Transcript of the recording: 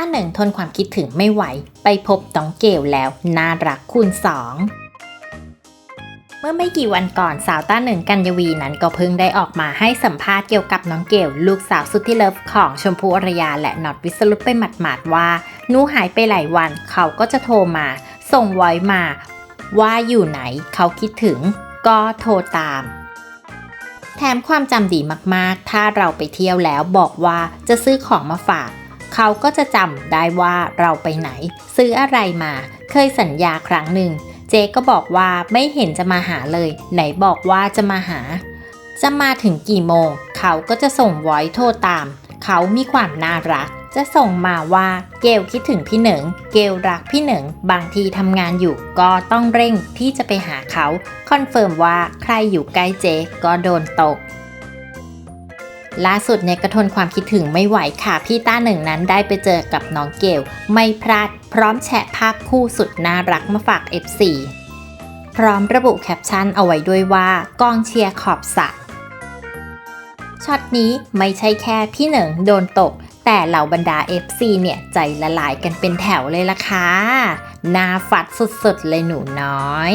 ต้าหนึ่งทนความคิดถึงไม่ไหว ไปพบน้องเกลแล้ว น่ารักคูณสองเมื่อไม่กี่วันก่อนสาวต้าหนึ่งกัญญวีนั้นก็เพิ่งได้ออกมาให้สัมภาษณ์เกี่ยวกับน้องเกลลูกสาวสุดที่เลิฟของชมพูอรยาและน็อตวิสรุตไปหมาดๆว่านูหายไปหลายวันเขาก็จะโทรมา ส่งไว้มา ว่าอยู่ไหนเขาคิดถึง ก็โทรตาม แถมความจำดีมากๆ ถ้าเราไปเที่ยวแล้วบอกว่าจะซื้อของมาฝาก เขาก็จะจำได้ว่าเราไปไหน ซื้ออะไรมา เคยสัญญาครั้งหนึ่ง เจ๊ก็บอกว่าไม่เห็นจะมาหาเลย ไหนบอกว่าจะมาหา จะมาถึงกี่โมง เขาก็จะส่งไว้โทรตาม เขามีความน่ารัก จะส่งมาว่าเกลคิดถึงพี่เหนิง เกลรักพี่เหนิง บางทีทำงานอยู่ก็ต้องเร่งที่จะไปหาเขา คอนเฟิร์มว่าใครอยู่ใกล้เจ๊ก็โดนตก ล่าสุดเนี่ยกระทนความคิดถึงไม่ไหวค่ะ พี่ต้าหนึ่งนั้นได้ไปเจอกับน้องเกลไม่พลาด พร้อมแชะภาพคู่สุดน่ารักมาฝาก F4 พร้อมระบุแคปชั่นเอาไว้ด้วยว่ากองเชียร์ขอบสระช็อตนี้ไม่ใช่แค่พี่หนิงโดนตก แต่เหล่าบรรดา FC เนี่ยใจละลายกันเป็นแถวเลยล่ะค่ะนาฟัดสุดๆเลยหนูน้อย